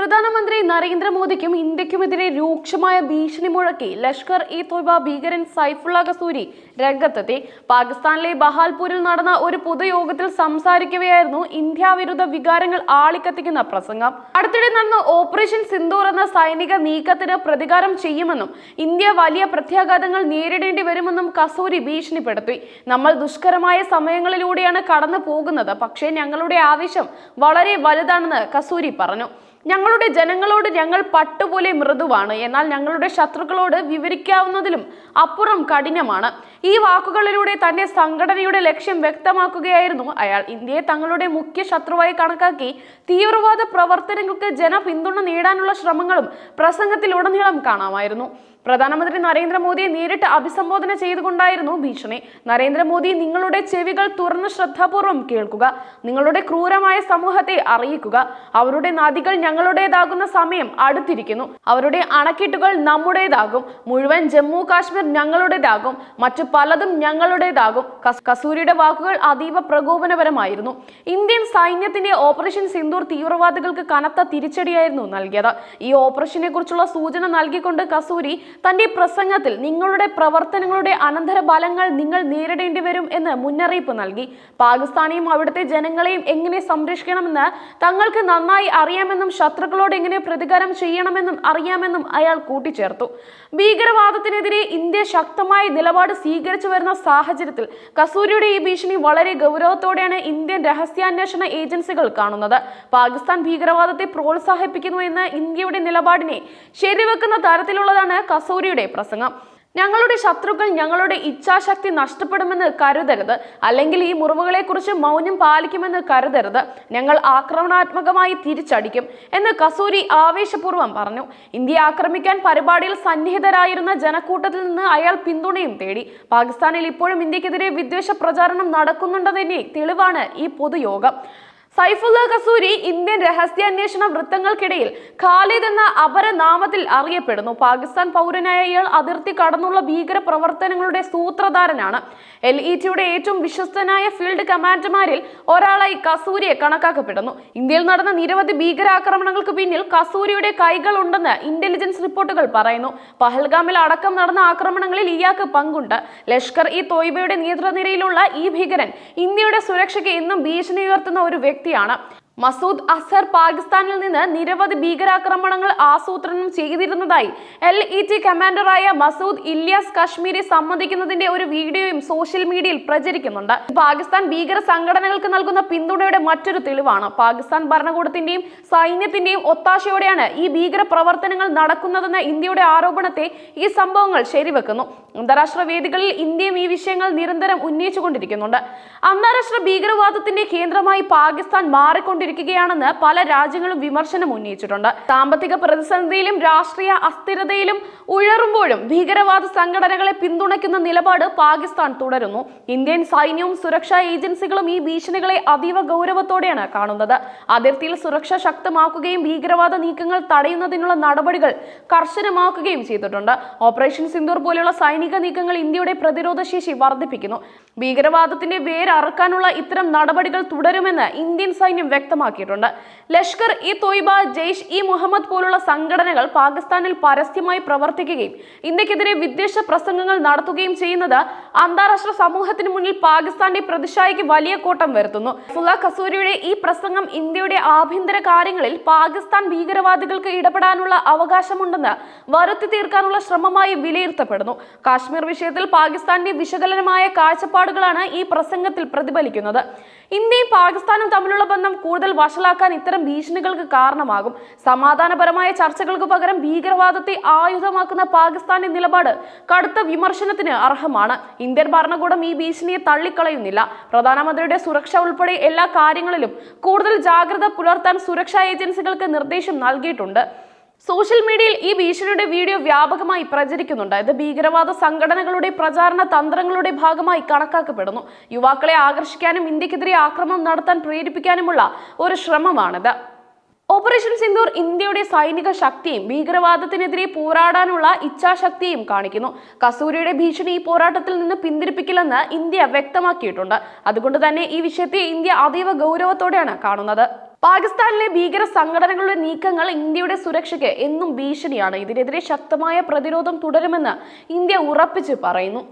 പ്രധാനമന്ത്രി നരേന്ദ്രമോദിക്കും ഇന്ത്യക്കുമെതിരെ രൂക്ഷമായ ഭീഷണി മുഴക്കി ലഷ്കർ ഇ തൊയ്ബ ഭീകരൻ സൈഫുള്ള കസൂരി രംഗത്തെത്തി. പാകിസ്ഥാനിലെ ബഹാൽപൂരിൽ നടന്ന ഒരു പൊതുയോഗത്തിൽ സംസാരിക്കവെയായിരുന്നു ഇന്ത്യ വിരുദ്ധ വികാരങ്ങൾ ആളിക്കത്തിക്കുന്ന പ്രസംഗം. അടുത്തിടെ നടന്ന ഓപ്പറേഷൻ സിന്ദൂർ എന്ന സൈനിക നീക്കത്തിന് പ്രതികാരം ചെയ്യുമെന്നും ഇന്ത്യ വലിയ പ്രത്യാഘാതങ്ങൾ നേരിടേണ്ടി വരുമെന്നും കസൂരി ഭീഷണിപ്പെടുത്തി. നമ്മൾ ദുഷ്കരമായ സമയങ്ങളിലൂടെയാണ് കടന്നു പോകുന്നത് പക്ഷേ ഞങ്ങളുടെ ആവശ്യം വളരെ വലുതാണെന്ന് കസൂരി പറഞ്ഞു. ഞങ്ങളുടെ ജനങ്ങളോട് ഞങ്ങൾ പട്ടുപോലെ മൃദുവാണ്. എന്നാൽ ഞങ്ങളുടെ ശത്രുക്കളോട് വിവരിക്കാവുന്നതിലും അപ്പുറം കഠിനമാണ്. ഈ വാക്കുകളിലൂടെ തന്റെ സംഘടനയുടെ ലക്ഷ്യം വ്യക്തമാക്കുകയായിരുന്നു അയാൾ. ഇന്ത്യയെ തങ്ങളുടെ മുഖ്യ ശത്രുവായി കണക്കാക്കി തീവ്രവാദ പ്രവർത്തനങ്ങൾക്ക് ജനപിന്തുണ നേടാനുള്ള ശ്രമങ്ങളും പ്രസംഗത്തിലുടനീളം കാണാമായിരുന്നു. പ്രധാനമന്ത്രി നരേന്ദ്രമോദിയെ നേരിട്ട് അഭിസംബോധന ചെയ്തുകൊണ്ടായിരുന്നു ഭീഷണി. നരേന്ദ്രമോദി നിങ്ങളുടെ ചെവികൾ തുറന്ന് ശ്രദ്ധാപൂർവം കേൾക്കുക നിങ്ങളുടെ ക്രൂരമായ സമൂഹത്തെ അറിയിക്കുക. അവരുടെ നദികൾ ഞങ്ങളുടേതാകുന്ന സമയം അടുത്തിരിക്കുന്നു. അവരുടെ അണക്കെട്ടുകൾ നമ്മുടേതാകും. മുഴുവൻ ജമ്മു കാശ്മീർ ഞങ്ങളുടേതാകും. മറ്റു പലതും ഞങ്ങളുടേതാകും. കസ്- കസൂരിയുടെ വാക്കുകൾ അതീവ പ്രകോപനപരമായിരുന്നു. ഇന്ത്യൻ സൈന്യത്തിന്റെ ഓപ്പറേഷൻ സിന്ദൂർ തീവ്രവാദികൾക്ക് കനത്ത തിരിച്ചടിയായിരുന്നു നൽകിയത്. ഈ ഓപ്പറേഷനെ കുറിച്ചുള്ള സൂചന നൽകിക്കൊണ്ട് കസൂരി തന്റെ പ്രസംഗത്തിൽ നിങ്ങളുടെ പ്രവർത്തനങ്ങളുടെ അനന്തരഫലങ്ങൾ നിങ്ങൾ നേരിടേണ്ടി വരും എന്ന് മുന്നറിയിപ്പ് നൽകി. പാകിസ്ഥാനെയും അവിടുത്തെ ജനങ്ങളെയും എങ്ങനെ സംരക്ഷിക്കണമെന്ന് തങ്ങൾക്ക് നന്നായി അറിയാമെന്നും ശത്രുക്കളോട് എങ്ങനെ പ്രതികാരം ചെയ്യണമെന്നും അറിയാമെന്നും അയാൾ കൂട്ടിച്ചേർത്തു. ഭീകരവാദത്തിനെതിരെ ഇന്ത്യ ശക്തമായ നിലപാട് സ്വീകരിച്ചു വരുന്ന സാഹചര്യത്തിൽ കസൂരിയുടെ ഈ ഭീഷണി വളരെ ഗൗരവത്തോടെയാണ് ഇന്ത്യൻ രഹസ്യാന്വേഷണ ഏജൻസികൾ കാണുന്നത്. പാകിസ്ഥാൻ ഭീകരവാദത്തെ പ്രോത്സാഹിപ്പിക്കുന്നു എന്ന ഇന്ത്യയുടെ നിലപാടിനെ ശരിവെക്കുന്ന തരത്തിലുള്ളതാണ് കസൂരിയുടെ പ്രസംഗം. ഞങ്ങളുടെ ശത്രുക്കൾ ഞങ്ങളുടെ ഇച്ഛാശക്തി നഷ്ടപ്പെടുമെന്ന് കരുതരുത്. അല്ലെങ്കിൽ ഈ മുറിവുകളെക്കുറിച്ച് മൗനം പാലിക്കുമെന്ന് കരുതരുത്. ഞങ്ങൾ ആക്രമണാത്മകമായി തിരിച്ചടിക്കും എന്ന് കസൂരി ആവേശപൂർവം പറഞ്ഞു. ഇന്ത്യ ആക്രമിക്കാൻ പരിപാടിയിൽ സന്നിഹിതരായിരുന്ന ജനക്കൂട്ടത്തിൽ നിന്ന് അയാൾ പിന്തുണയും തേടി. പാകിസ്ഥാനിൽ ഇപ്പോഴും ഇന്ത്യക്കെതിരെ വിദ്വേഷ പ്രചാരണം നടക്കുന്നുണ്ടെന്നതിന്റെ തെളിവാണ് ഈ പൊതുയോഗം. സൈഫുല്ല കസൂരി ഇന്ത്യൻ രഹസ്യാന്വേഷണ വൃത്തങ്ങൾക്കിടയിൽ ഖാലിദ് എന്ന അപരനാമത്തിൽ അറിയപ്പെടുന്നു. പാകിസ്ഥാൻ പൗരനായ ഇയാൾ അതിർത്തി കടന്നുള്ള ഭീകര പ്രവർത്തനങ്ങളുടെ സൂത്രധാരനാണ്. എൽ ഇ ടിയുടെ ഏറ്റവും വിശ്വസ്തനായ ഫീൽഡ് കമാൻഡർമാരിൽ ഒരാളായി കസൂരിയെ കണക്കാക്കപ്പെടുന്നു. ഇന്ത്യയിൽ നടന്ന നിരവധി ഭീകരാക്രമണങ്ങൾക്ക് പിന്നിൽ കസൂരിയുടെ കൈകളുണ്ടെന്ന് ഇന്റലിജൻസ് റിപ്പോർട്ടുകൾ പറയുന്നു. പഹൽഗാമിൽ അടക്കം നടന്ന ആക്രമണങ്ങളിൽ ഇയാൾക്ക് പങ്കുണ്ട്. ലഷ്കർ ഇ തോയ്ബയുടെ നേതൃനിരയിലുള്ള ഈ ഭീകരൻ ഇന്ത്യയുടെ സുരക്ഷയ്ക്ക് എന്നും ഭീഷണി ഉയർത്തുന്ന ഒരു വ്യക്തിയാണ്. മസൂദ് അസർ പാകിസ്ഥാനിൽ നിന്ന് നിരവധി ഭീകരാക്രമണങ്ങൾ ആസൂത്രണം ചെയ്തിരുന്നതായി എൽ ഇ ടി കമാൻഡറായ മസൂദ് ഇല്യാസ് കശ്മീരി സമ്മതിക്കുന്നതിന്റെ ഒരു വീഡിയോയും സോഷ്യൽ മീഡിയയിൽ പ്രചരിക്കുന്നുണ്ട്. പാകിസ്ഥാൻ ഭീകര സംഘടനകൾക്ക് നൽകുന്ന പിന്തുണയുടെ മറ്റൊരു തെളിവാണ്. പാകിസ്ഥാൻ ഭരണകൂടത്തിന്റെയും സൈന്യത്തിന്റെയും ഒത്താശയോടെയാണ് ഈ ഭീകര പ്രവർത്തനങ്ങൾ നടക്കുന്നതെന്ന ഇന്ത്യയുടെ ആരോപണത്തെ ഈ സംഭവങ്ങൾ ശരിവെക്കുന്നു. അന്താരാഷ്ട്ര വേദികളിൽ ഇന്ത്യയും ഈ വിഷയങ്ങൾ നിരന്തരം ഉന്നയിച്ചുകൊണ്ടിരിക്കുന്നുണ്ട്. അന്താരാഷ്ട്ര ഭീകരവാദത്തിന്റെ കേന്ദ്രമായി പാകിസ്ഥാൻ മാറിക്കൊണ്ടിരിക്കുകയാണെന്ന് പല രാജ്യങ്ങളും വിമർശനം ഉന്നയിച്ചിട്ടുണ്ട്. സാമ്പത്തിക പ്രതിസന്ധിയിലും രാഷ്ട്രീയ അസ്ഥിരതയിലും ഉയരുമ്പോഴും ഭീകരവാദ സംഘടനകളെ പിന്തുണയ്ക്കുന്ന നിലപാട് പാകിസ്ഥാൻ തുടരുന്നു. ഇന്ത്യൻ സൈന്യവും സുരക്ഷാ ഏജൻസികളും ഈ ഭീഷണികളെ അതീവ ഗൗരവത്തോടെയാണ് കാണുന്നത്. അതിർത്തിയിൽ സുരക്ഷ ശക്തമാക്കുകയും ഭീകരവാദ നീക്കങ്ങൾ തടയുന്നതിനുള്ള നടപടികൾ കർശനമാക്കുകയും ചെയ്തിട്ടുണ്ട്. ഓപ്പറേഷൻ സിന്ദൂർ പോലെയുള്ള സൈനിക നീക്കങ്ങൾ ഇന്ത്യയുടെ പ്രതിരോധ ശേഷി വർദ്ധിപ്പിക്കുന്നു. ഭീകരവാദത്തിന്റെ വേരറുക്കാനുള്ള ഇത്തരം നടപടികൾ തുടരുമെന്ന് ഇന്ത്യൻ സൈന്യം വ്യക്തമാക്കിയിട്ടുണ്ട്. ലഷ്കർ ഇ തൊയ്ബ ജെയ്ഷ് ഇ മുഹമ്മദ് പോലുള്ള സംഘടനകൾ പാകിസ്ഥാനിൽ പരസ്യമായി പ്രവർത്തിക്കുകയും ഇന്ത്യക്കെതിരെ വിദ്വേഷ പ്രസംഗങ്ങൾ നടത്തുകയും ചെയ്യുന്നത് അന്താരാഷ്ട്ര സമൂഹത്തിന് മുന്നിൽ പാകിസ്ഥാന്റെ പ്രതിഷായ്ക്ക് വലിയ കോട്ടം വരുത്തുന്നു. ഫുള്ള കസൂരിയുടെ ഈ പ്രസംഗം ഇന്ത്യയുടെ ആഭ്യന്തര കാര്യങ്ങളിൽ പാകിസ്ഥാൻ ഭീകരവാദികൾക്ക് ഇടപെടാനുള്ള അവകാശമുണ്ടെന്ന് വരുത്തി തീർക്കാനുള്ള ശ്രമമായി വിലയിരുത്തപ്പെടുന്നു. കാശ്മീർ വിഷയത്തിൽ പാകിസ്ഥാന്റെ വിശകലനമായ കാഴ്ചപ്പാടുകളാണ് ഈ പ്രസംഗത്തിൽ പ്രതിഫലിക്കുന്നത്. ഇന്ത്യയും പാകിസ്ഥാനും തമ്മിലുള്ള ബന്ധം കൂടുതൽ വഷളാക്കാൻ ഇത്തരം ഭീഷണികൾക്ക് കാരണമാകും. സമാധാനപരമായ ചർച്ചകൾക്ക് പകരം ഭീകരവാദത്തെ ആയുധമാക്കുന്ന പാകിസ്ഥാന്റെ നിലപാട് കടുത്ത വിമർശനത്തിന് അർഹമാണ്. ഇന്ത്യൻ ഭരണകൂടം ഈ ഭീഷണിയെ തള്ളിക്കളയുന്നില്ല. പ്രധാനമന്ത്രിയുടെ സുരക്ഷ ഉൾപ്പെടെ എല്ലാ കാര്യങ്ങളിലും കൂടുതൽ ജാഗ്രത പുലർത്താൻ സുരക്ഷാ ഏജൻസികൾക്ക് നിർദ്ദേശം നൽകിയിട്ടുണ്ട്. സോഷ്യൽ മീഡിയയിൽ ഈ ഭീഷണിയുടെ വീഡിയോ വ്യാപകമായി പ്രചരിക്കുന്നുണ്ട്. ഇത് ഭീകരവാദ സംഘടനകളുടെ പ്രചാരണ തന്ത്രങ്ങളുടെ ഭാഗമായി കണക്കാക്കപ്പെടുന്നു. യുവാക്കളെ ആകർഷിക്കാനും ഇന്ത്യക്കെതിരെ ആക്രമണം നടത്താൻ പ്രേരിപ്പിക്കാനുമുള്ള ഒരു ശ്രമമാണിത്. ഓപ്പറേഷൻ സിന്ദൂർ ഇന്ത്യയുടെ സൈനിക ശക്തിയും ഭീകരവാദത്തിനെതിരെ പോരാടാനുള്ള ഇച്ഛാശക്തിയും കാണിക്കുന്നു. കസൂരിയുടെ ഭീഷണി ഈ പോരാട്ടത്തിൽ നിന്ന് പിന്തിരിപ്പിക്കില്ലെന്ന് ഇന്ത്യ വ്യക്തമാക്കിയിട്ടുണ്ട്. അതുകൊണ്ട് തന്നെ ഈ വിഷയത്തെ ഇന്ത്യ അതീവ ഗൗരവത്തോടെയാണ് കാണുന്നത്. പാകിസ്ഥാനിലെ ഭീകര സംഘടനകളുടെ നീക്കങ്ങൾ ഇന്ത്യയുടെ സുരക്ഷയ്ക്ക് എന്നും ഭീഷണിയാണ്. ഇതിനെതിരെ ശക്തമായ പ്രതിരോധം തുടരുമെന്ന് ഇന്ത്യ ഉറപ്പിച്ച് പറയുന്നു.